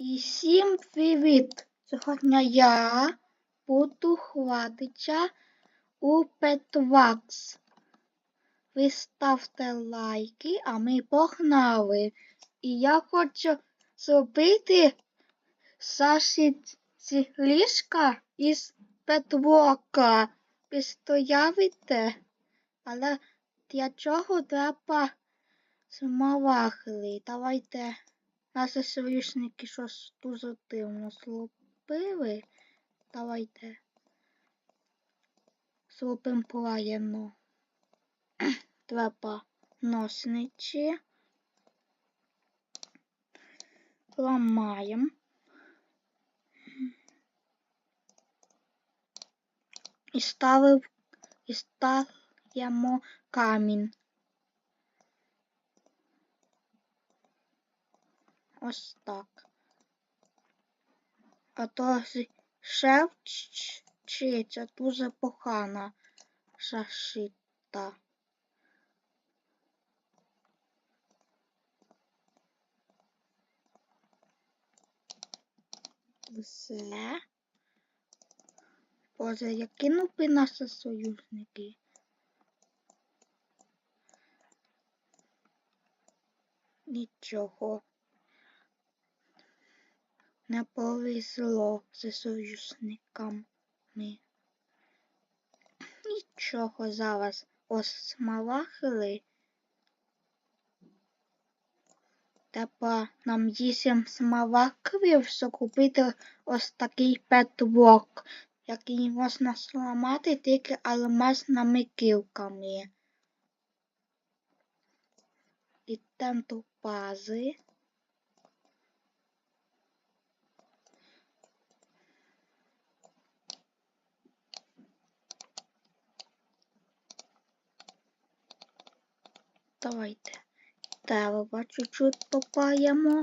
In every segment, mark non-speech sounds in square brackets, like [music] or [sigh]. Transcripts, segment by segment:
І всім привіт! Сьогодні я буду хватитися у Петвакс. Ви ставте лайки, а ми погнали. І я хочу зробити Саші ці ліжка із Петвока. Ви стоявите? Але для чого треба змалахли? Давайте. Наші союзники щось дуже дивно зробили. Давайте зробимо правильно. [clears throat] Треба ножниці. Ламаємо. І ставив, і ставимо камінь. Ось так. А то шевчиця дуже погана зашита. Все. Боже, які нупи наші союзники. Нічого не повезло з союзниками. Нічого зараз осмалахили. Треба нам вісім смалаків, щоб купити ось такий петвок, який можна зламати тільки алмазними кілками. І там до Давайте дерева чуть-чуть попаємо.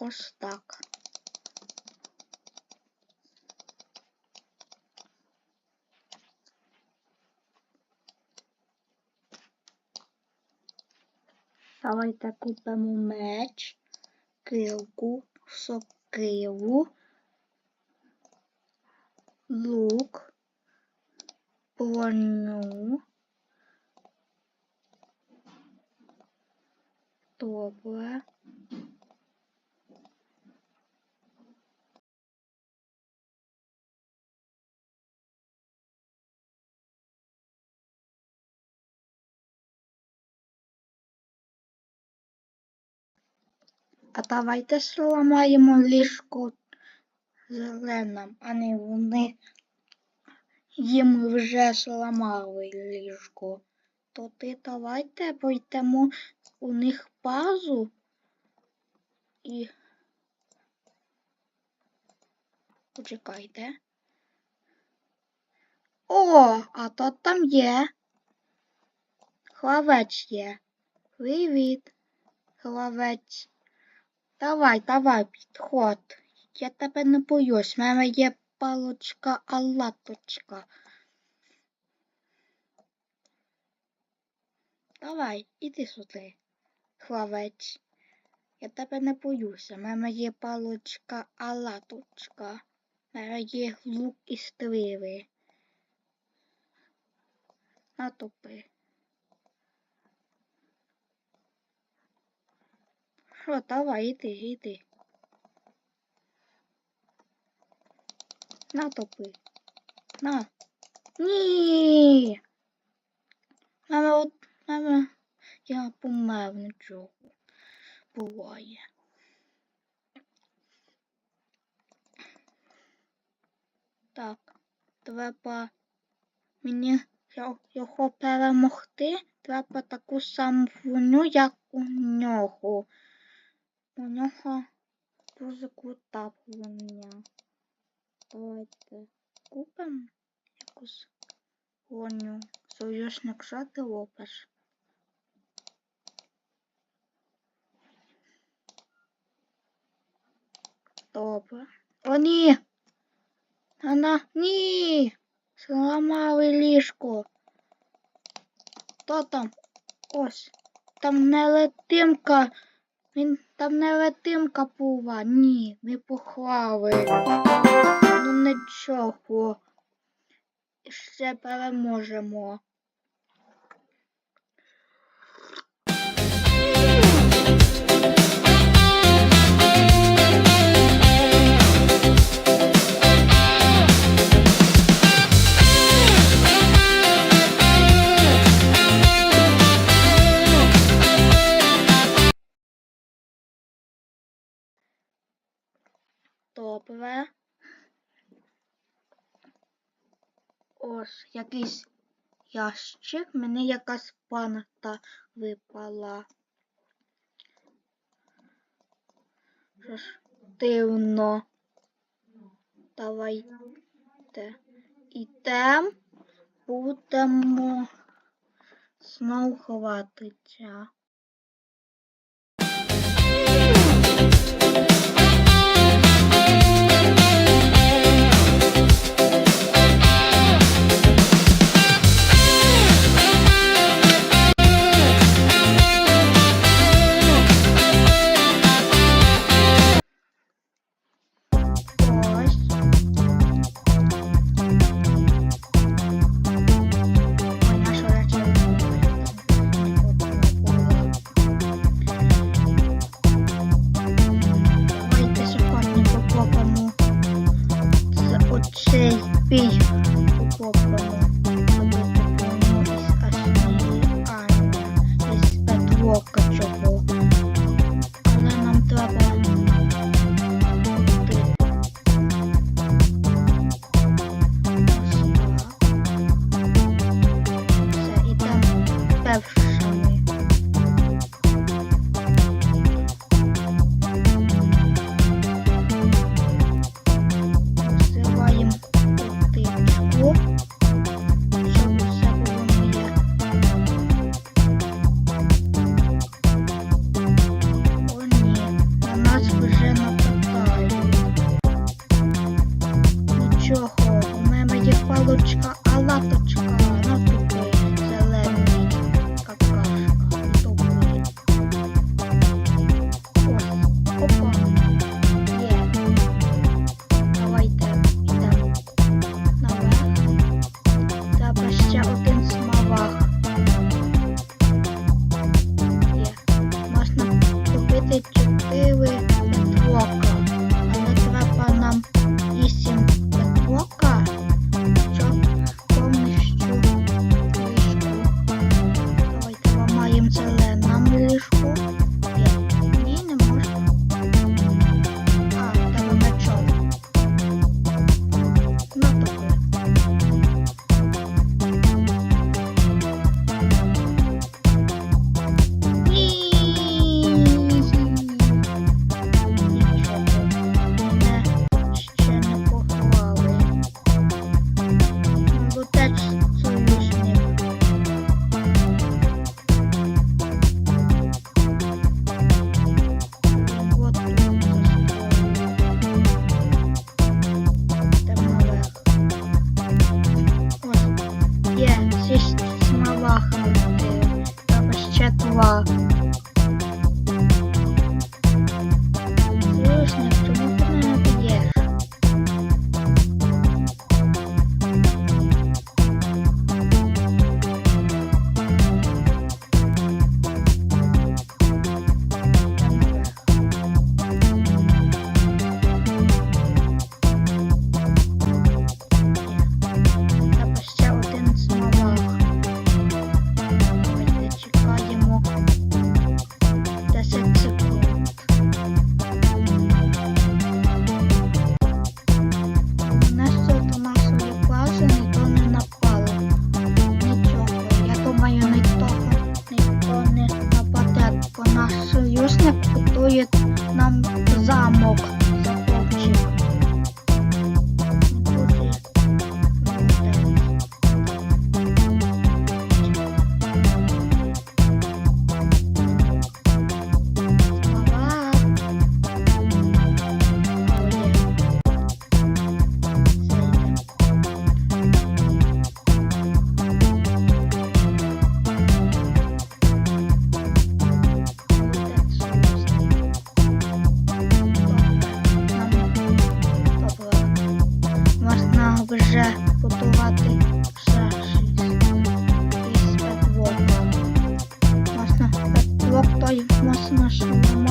Ось так. Давайте купимо меч, килку, сокиру. Лук, броню. Добре. А давайте зламаємо ліжко зеленим, а не вони їм вже зламали ліжко. То ти давайте пойдемо у них базу і почекайте. О, а то там є. Хлавець є. Привіт, хлавець. Давай, давай, підходь. Я тебе не боюсь. В мене є палочка алаточка. Давай, іди сюди, хлавець. Я тебе не боюся. В мене є палочка алаточка. В мене є лук і стріли. Натопи. Що, давай, іди, іди. На топи. На. Ні. Мама, от, мама, я помер нічого. Буває. Так, треба мені його перемогти. Треба таку саму воню, як у нього. У нього дуже крута воня. Давайте купимо якусь гоню. Союзник шати лопаш. Добре. О, ні! Она... Ні! Зламали ліжко. Хто там? Ось. Там не летимка. Він там не летимка пува. Ні, ми похвали нічого. Ще переможемо. також якийсь ящик. Мені якась панта випала. Що ж дивно. Давайте ідемо, будемо знов ховатися.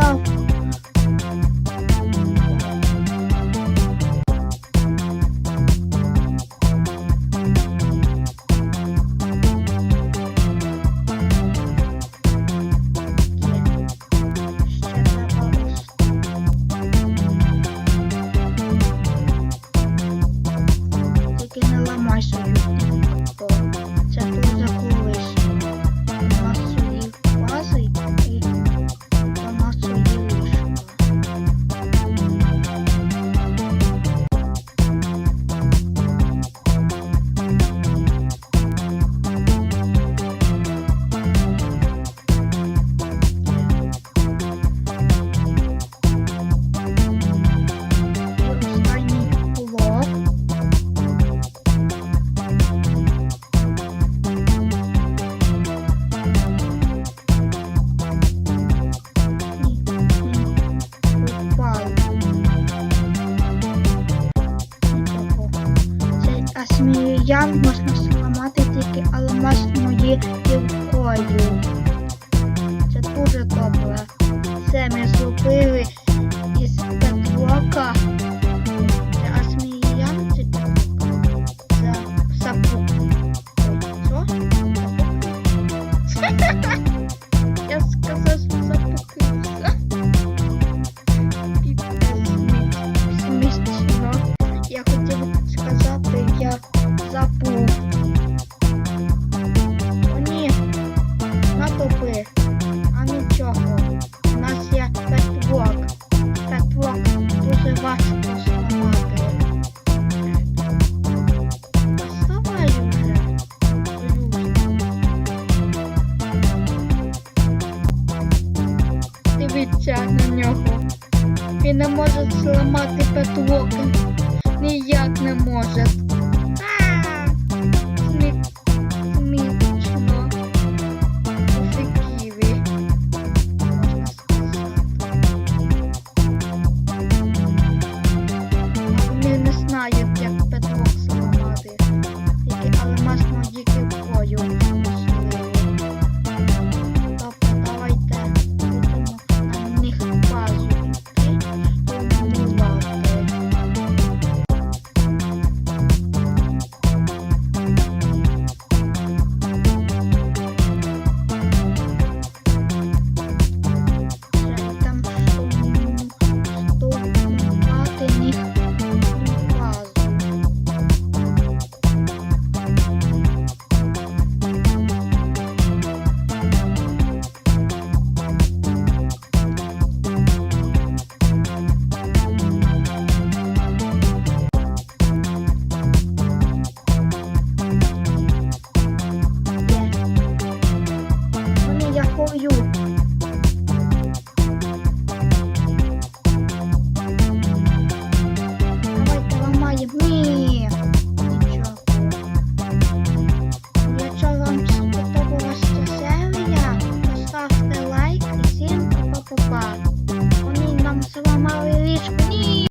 Є.